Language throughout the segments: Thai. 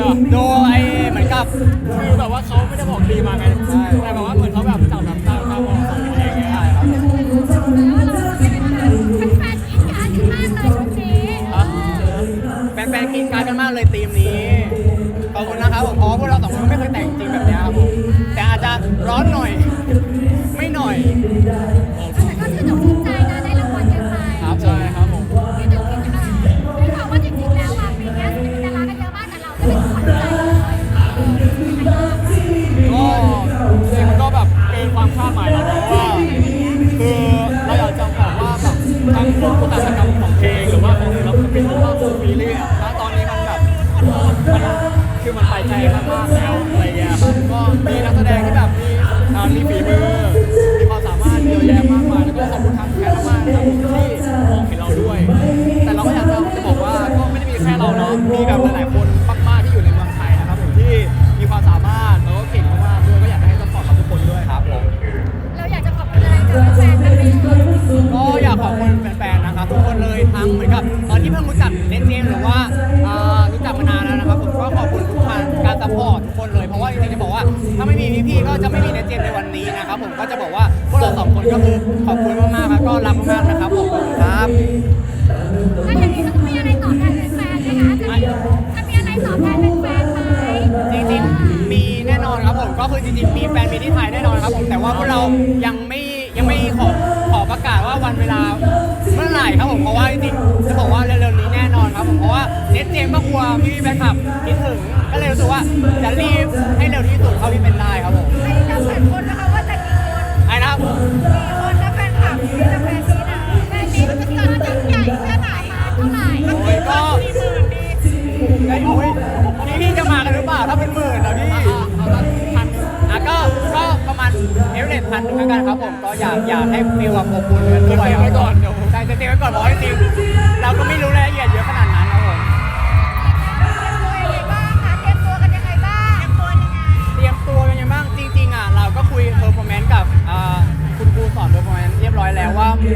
ดีอะโดไอเหมือนกับคือแบบว่าเขาไม่ได้บอกธีมมาไงใช่แต่แบบว่าเหมือนเขาแบบจับแบบตามตามมองสองเพลงอย่างเงี้ยใช่ครับแฟนๆกินการดกันมากเลยทีมนี้ขอบคุณนะครับผมเพราะว่าพวกเราสองคนไม่เคยแต่งจริงแบบเนี้ยครับผมแต่อาจจะร้อนหน่อย คือมันไปใจมากๆแล้วอะไรเงี้ยก็มีนักแสดงที่แบบมีอ่ามีฝีมือมีความสามารถเยอะแยะมากมายแล้วก็ขอบคุณทางแคทมากนะครับที่มองเห็นเราด้วย แต่เราก็อยากจะบอกว่าก็ไม่ได้มีแค่เราเนาะมีแบบหลายๆคน ท่านการสปอร์ตทุกคนเลย เพราะว่าจริงๆจะบอกว่า ถ้าไม่มีพี่ๆก็จะไม่มีเนเจมส์ในวันนี้นะครับผมก็จะบอกว่าพวกเราสองคนก็คือขอบคุณมากๆครับก็รักมากๆนะครับผมขอบคุณครับถ้าอย่างนี้จะมีอะไรตอบแทนแฟนๆไหมคะจะมีจะมีอะไรตอบแทนแฟนๆไหมจริงๆมีแน่นอนครับผมก็คือจริงๆมีแฟนมีที่ไทยแน่นอนครับผมแต่ว่าพวกเรายังไม่ยังไม่ขอขอประกาศว่าวันเวลาเมื่อไหร่ครับผมเพราะว่าจริงๆะว่าเน็ตเจมส์ก็กลัวพี่แฟนคลับคิดถึง ก็เลยรู้สึกว่าจะรีบให้เร็วที่สุดเท่าที่เป็นได้ครับผมไม่ได้จำกัดคนนะคะว่าจะกี่คนไอ้นะครับกี่คนนะแฟนคลับที่จะแฟนนี้นะแฟนนี้มันจะเกิดจะใหญ่แค่ไหนเท่าไหร่โอ้ยก็มีหมื่นดีไอ้โอ้ยนี่พี่จะมากันหรือเปล่าถ้าเป็นหมื่นนะพี่พันอะก็ก็ประมาณเอเวอเรสต์พันหนึ่งแล้วกันครับผมก็อยากอยากให้ฟีลแบบอบอุ่นกันด้วยครับไว้ก่อนเดี๋ยวใช่จะเตรียมไว้ก่อนเพราะว่าจริงๆเราก็ไม่รู้รายละเอียดเยอะขนาด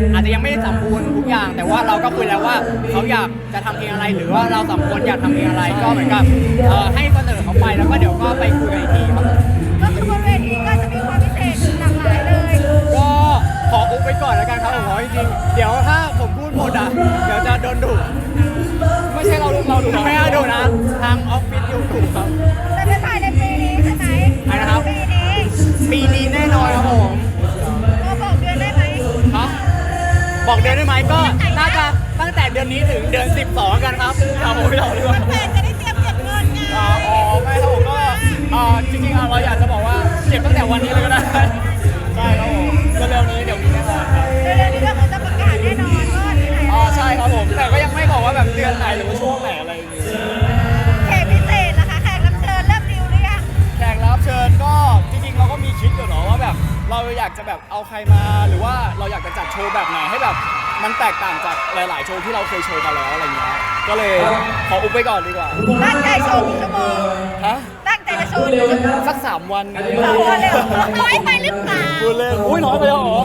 อยแล้วว่าอาจจะยังไม่ได้สมบูรณ์ทุกอย่าง แต่ว่าเราก็คุยแล้วว่าเขาอยากจะทำเพลงอะไรหรือว่าเราสองคนอยากทำเพลงอะไรก็เหมือนกับเอ่อให้เสนอเขาไปแล้วก็เดี๋ยวก็ไปคุยกันอีกทีครับผมก็คือบนเวทีก็จะมีความพิเศษหลากหลายเลยก็ขออุบไว้ก่อนแล้วกันครับผมเพราะจริงๆเดี๋ยวถ้าผมพูดหมดอะ เดี๋ยวจะโดนดุไม่ใช่เราเราดูไม่เอาดุนะ บอกเดือนได้ไหมก็น่าจะตั้งแต่เดือนนี้ถึงเดือน 12 กันครับครับผมไม่เอาเรื่องแฟนจะได้เตรียมเก็บเงินไงอ๋อไม่ครับผมก็อ่าจริงๆอะเราอยากจะบอกว่าเก็บตั้งแต่วันนี้เลยก็ได้ อยากจะแบบเอาใครมา หรือว่าเราอยากจะจัดโชว์แบบไหนให้แบบมันแตกต่างจากหลาย ๆ โชว์ที่เราเคยโชว์มาแล้วอะไรเงี้ยก็เลยขออุบไปก่อนดีกว่าตั้งใจโชว์กี่ชั่วโมงฮะตั้งใจจะโชว์กี่ชั่วโมงสักสามวันสองวันเลยเหรอน้อยไปหรือเปล่าพูดเลยอุ้ยน้อยไปแล้วเหรอ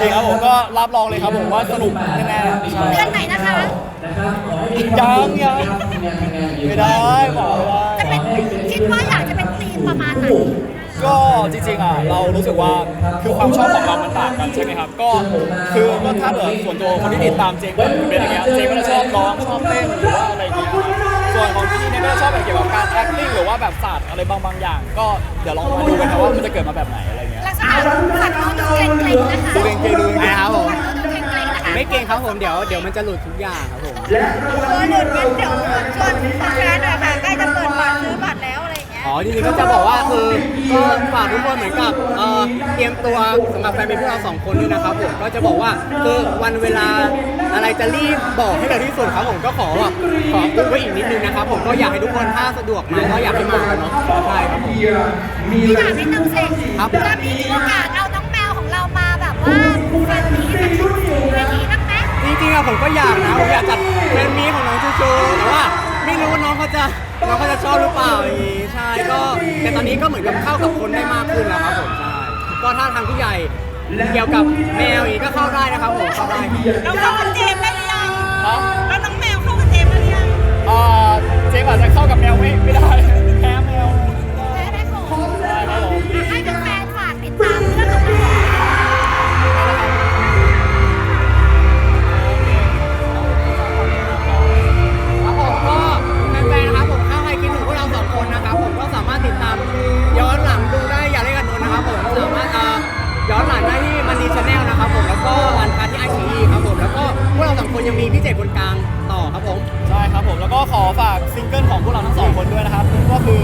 จริงครับผมก็รับรองเลยครับผมว่าสนุกแน่ๆใช่เดือนไหนนะคะยังยังไม่ได้บอกไม่จะได้เป็นคิดว่า จริงๆอะเรารู้สึกว่าคือความชอบของเรามันต่างกันใช่ไหมครับ ก็คือก็ถ้าเกิดส่วนตัวคนที่ติดตามเจงก็เป็นอย่างเงี้ยเจงก็จะชอบร้องชอบเต้นหรือว่าอะไรอย่างเงี้ยส่วนของพี่เนี่ยก็จะชอบแบบเกี่ยวกับการ acting หรือว่าแบบศาสตร์อะไรบางบางอย่าง ก็เดี๋ยวลองมาดูกันนะว่ามันจะเกิดมาแบบไหนอะไรเงี้ยลักษณะฝั่งโน้นดูเกรงๆนะคะดูเก่งๆดูเก่งๆนะครับผมฝั่งโน้นดูเกรงๆนะคะไม่เก่งครับผมเดี๋ยวเดี๋ยวมันจะหลุดทุกอย่างครับผมเออหลุดงั้นเดี๋ยวชวนแฟนหน่อยค่ะใกล้จะเปิดบัตรซื้อบัตรแล้ว อะไรอย่างเงี้ยอ๋อจริงๆก็จะบอกว่าคือก็ฝากทุกคนเหมือนกับเอ่อเตรียมตัวสำหรับแฟนเป็นพวกเราสองคนด้วยนะครับผมก็จะบอกว่าคือวันเวลาอะไรจะรีบบอกให้เร็วที่สุดครับผมก็ขอแบบขออุ้ไว้อีกนิดนึงนะครับผมก็อยากให้ทุกคนถ้าสะดวกมาก็อยากให้มาเนาะใช่ครับผม พี่ถามนิดนึงสิครับจะมีโอกาสเอาน้องแมวของเรามาแบบว่าแฟนมีกันเวทีนักไหมจริงๆอะผมก็อยากนะผมอยากจัดแฟนมีตของน้องชูชูแต่ว่า ไม่รู้ว่าน้องเขาจะน้องเขาจะชอบหรือเปล่าใช่ก็แต่ตอนนี้ก็เหมือนกับเข้ากับคนได้มากขึ้นแล้วครับผมใช่ก็ถ้าทางผู้ใหญ่เกี่ยวกับแมวอีกก็เข้าได้นะครับผมเข้าได้น้อเข้ากับเจมส์ได้หรือยังแล้วน้องแมวเข้ากับเจมส์ได้หรือยังเออเจมส์อาจจะเข้ากับแมวไม่ได้ ต่อครับผม ใช่ครับผมแล้วก็ขอฝากซิงเกิลของพวกเราทั้งสองคนด้วยนะครับก็คือ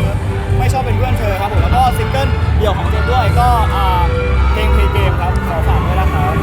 ไม่ชอบเป็นเพื่อนเธอครับผมแล้วก็ซิงเกิลเดี่ยวของเจมส์ด้วยก็อ่าเพลงเพลงเกมครับขอฝากด้วยนะครับ